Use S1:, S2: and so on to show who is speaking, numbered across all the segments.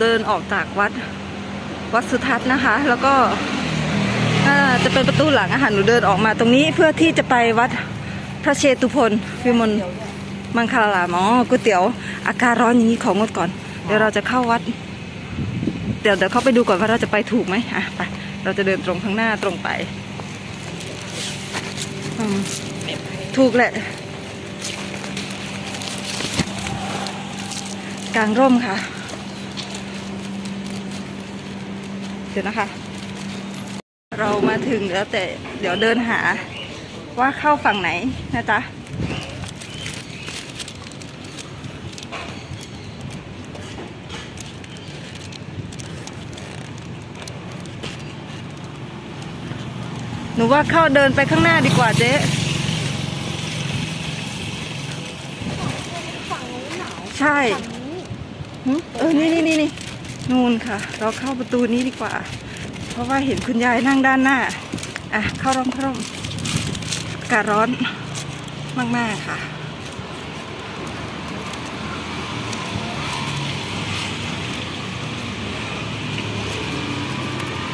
S1: เดินออกจากวัดวัดสุทัศน์นะคะ แล้วก็จะเป็นประตูหลังอาหารหนูเดินออกมาตรงนี้เพื่อที่จะไปวัดพระเชตุพนวิมลมังคลารามอ๋อก๋วยเตี๋ยว อากาศร้อนอย่างนี้ของงดก่อน เดี๋ยวเราจะเข้าวัด เดี๋ยวเดี๋ยวเข้าไปดูก่อนว่าเราจะไปถูกไหมอะไปเราจะเดินตรงข้างหน้าตรงไปถูกแหละ กลางร่มค่ะ เดี๋ยวนะคะ เรามาถึงแล้วแต่เดี๋ยวเดินหาว่าเข้าฝั่งไหนนะจ๊ะหนูว่าเข้าเดินไปข้างหน้าดีกว่าเจ๊
S2: ฝั่งนู้นหนาว
S1: ใช่
S2: ฝั่งนี้
S1: หึเออ นี่นี่นี่นี่ นู่นค่ะ เราเข้าประตูนี้ดีกว่า เพราะว่าเห็นคุณยายนั่งด้านหน้า อะ เข้าร่มเข้าร่มอากาศร้อนมาก ๆ ค่ะ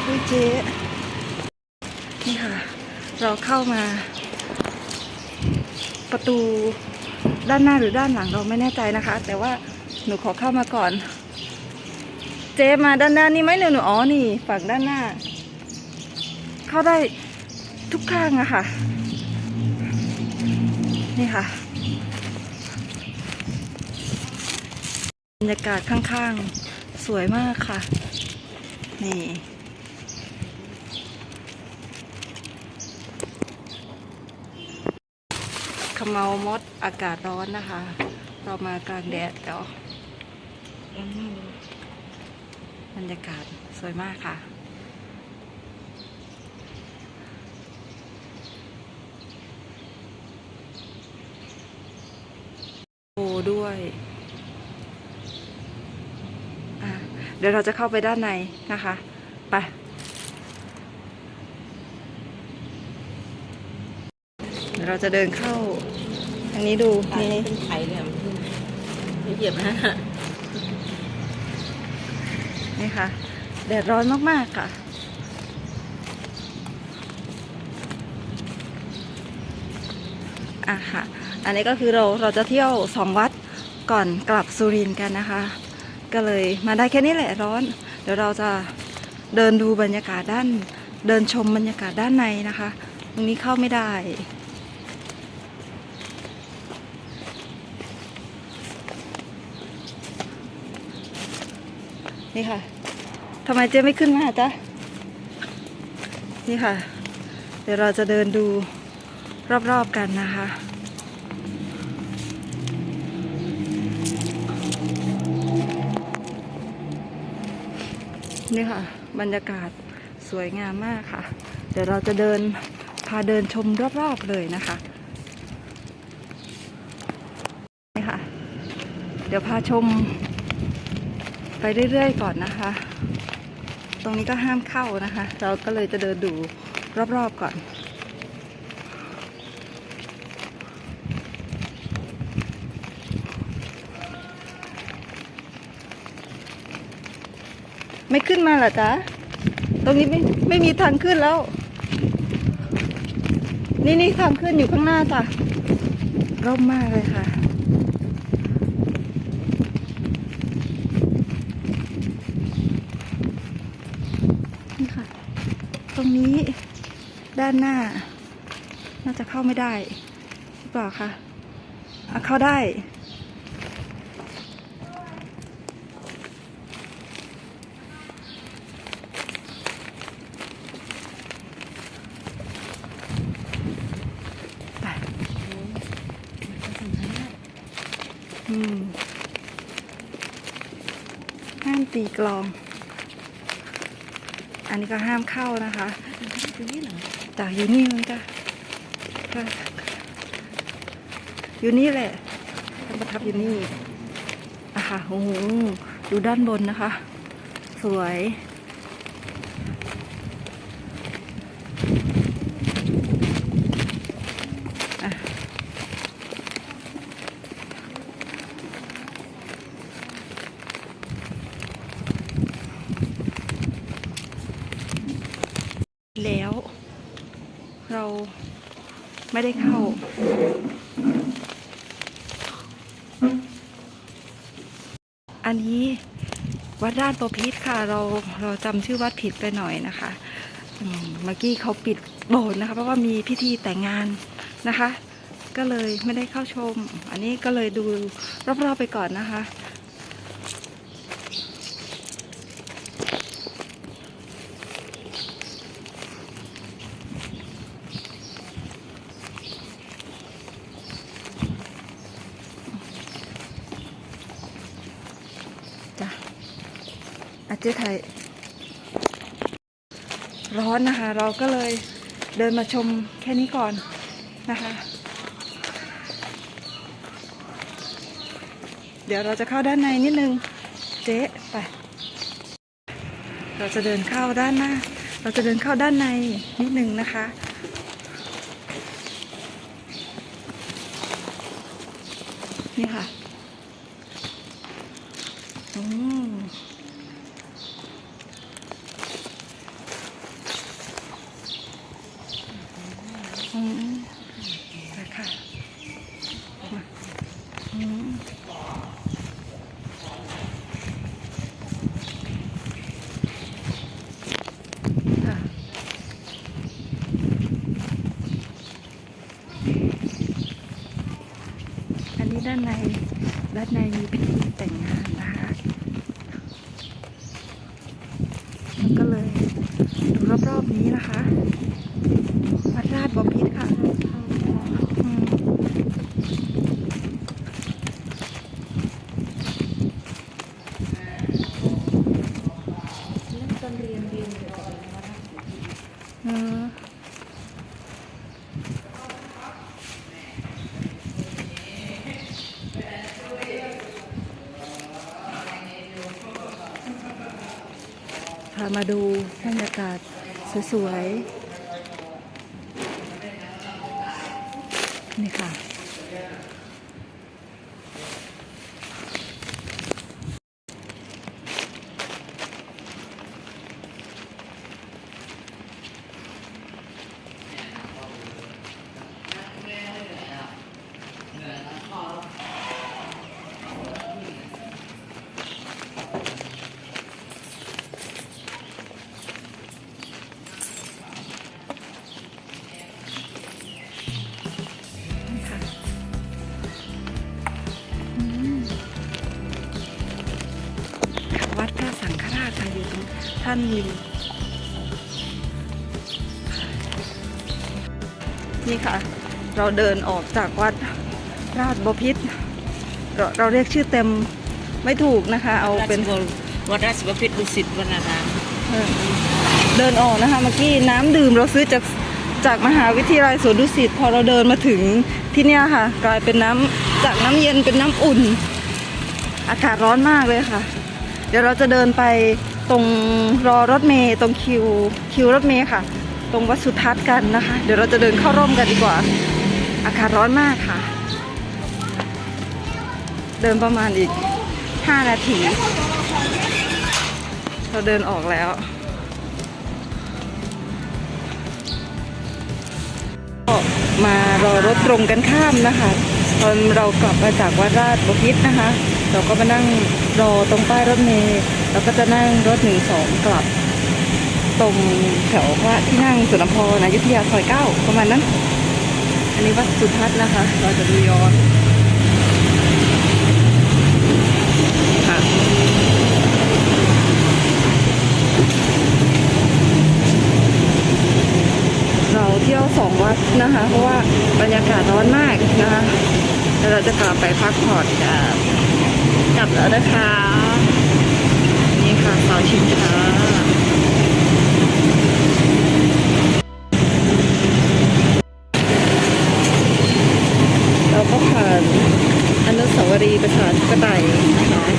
S1: อุ้ยเจ๊นี่ค่ะ เราเข้ามา ประตูด้านหน้าหรือด้านหลังเราไม่แน่ใจนะคะ แต่ว่าหนูขอเข้ามาก่อน เจ๊มาด้านหน้านี่ไหมหนูหนูอ๋อนี่ฝั่งด้านหน้า เข้าได้ทุกข้างอะค่ะ นี่ค่ะบรรยากาศข้างๆ สวยมากค่ะ นี่ขมเมามดอากาศร้อนนะคะ เรามากลางแดดเดี๋ยว บรรยากาศสวยมากค่ะ โอ้ด้วย เดี๋ยวเราจะเข้าไปด้านในนะคะ ไปเดี๋ยวเราจะเดินเข้าทางนี้ดู
S2: นี่
S1: นี่
S2: เป็นไข่เนี่ยเหยียบนะ
S1: นี่ค่ะแดดร้อนมาก ๆ ค่ะ อะค่ะ อันนี้ก็คือเราเราจะเที่ยวสองวัดก่อนกลับสุรินทร์กันนะคะ ก็เลยมาได้แค่นี้แหละร้อน เดี๋ยวเราจะเดินดูบรรยากาศด้าน เดินชมบรรยากาศด้านในนะคะ ตรงนี้เข้าไม่ได้ นี่ค่ะทำไมเจ๊ไม่ขึ้นมาจ๊ะนี่ค่ะ เดี๋ยวเราจะเดินดูรอบๆกันนะคะนี่ค่ะ บรรยากาศสวยงามมากค่ะ เดี๋ยวเราจะเดินพาเดินชมรอบๆเลยนะคะนี่ค่ะ เดี๋ยวพาชม ไปเรื่อยๆก่อนนะคะ ตรงนี้ก็ห้ามเข้านะคะ เราก็เลยจะเดินดูรอบๆก่อน ไม่ขึ้นมาหรอจ๊ะ ตรงนี้ไม่ไม่มีทางขึ้นแล้ว นี่นี่ทางขึ้นอยู่ข้างหน้าจ้ะร่มมากเลยค่ะ นี่ค่ะ ตรงนี้ด้านหน้า น่าจะเข้าไม่ได้หรือเปล่าคะอะเข้าได้ไปอืมห้ามตีกลอง อันนี้ก็ห้ามเข้านะคะ
S2: ตรงนี้เหรอ
S1: จากอยู่นี่มันจะก็อยู่นี่แหละท่านประทับอยู่นี่อะค่ะโอ้โหดูด้านบนนะคะ สวยอะ แล้ว เรา ไม่ได้เข้า อันนี้วัดราชบพิษค่ะ เราเราจำชื่อวัดผิดไปหน่อยนะคะมเมื่อกี้เขาปิดโบสถ์นะคะ เพราะว่ามีพิธีแต่งงานนะคะ ก็เลยไม่ได้เข้าชม อันนี้ก็เลยดูรอบๆไปก่อนนะคะ อาจจะไทย ร้อนนะคะ เราก็เลยเดินมาชมแค่นี้ก่อนนะคะ เดี๋ยวเราจะเข้าด้านในนิดนึง เจ๊ไป เราจะเดินเข้าด้านหน้า เราจะเดินเข้าด้านในนิดนึงนะคะนี่ค่ะ อืมอืมไปค่ะมาอืมค่ะอันนี้ด้านในด้านในมีพิธีแต่งงานนะคะแล้วก็เลยดูรอบๆนี้นะคะวัดราชบพิตรค่ะอืมเออพา มาดูบรรยากาศสวยๆ นี่ค่ะ ท่านมีนี่ค่ะ เราเดินออกจากวัดราชบพิตรเราเราเรียกชื่อเต็มไม่ถูกนะคะ เอาเป็น
S2: วัดราชบพิตรดุสิตวนาราม
S1: เออเดินออกนะคะเมื่อกี้น้ำดื่มเราซื้อจากจากมหาวิทยาลัยสวนดุสิตพอเราเดินมาถึงที่เนี่ยค่ะ กลายเป็นน้ำจากน้ำเย็นเป็นน้ำอุ่น อากาศร้อนมากเลยค่ะ เดี๋ยวเราจะเดินไป ตรงรอรถเมย์ตรงคิวคิวรถเมย์ค่ะ ตรงวัดสุทัศน์กันนะคะ เดี๋ยวเราจะเดินเข้าร่มกันดีกว่า อากาศร้อนมากค่ะ เดินประมาณอีก 5 นาที เราเดินออกแล้วก็มารอรถตรงกันข้ามนะคะ ตอนเรากลับมาจากวัดราชบพิตรนะคะ เราก็มานั่งรอตรงป้ายรถเมล์ แล้วก็จะนั่งรถหนึ่งสองกลับ ตรงแถวพระที่นั่งสุนทรภรณ์อยุธยาซอยเก้าประมาณนั้น อันนี้วัดสุทัศน์นะคะ เราจะดูย้อนค่ะเราเที่ยวสองวัดนะคะ เพราะว่าบรรยากาศร้อนมากนะคะแล้วเราจะกลับไปพักผ่อนกันกลับแล้วนะคะ นี่ค่ะเสาชิงช้าเราก็ผ่านอนุสาวรีย์ประชาธิปไตยนะคะ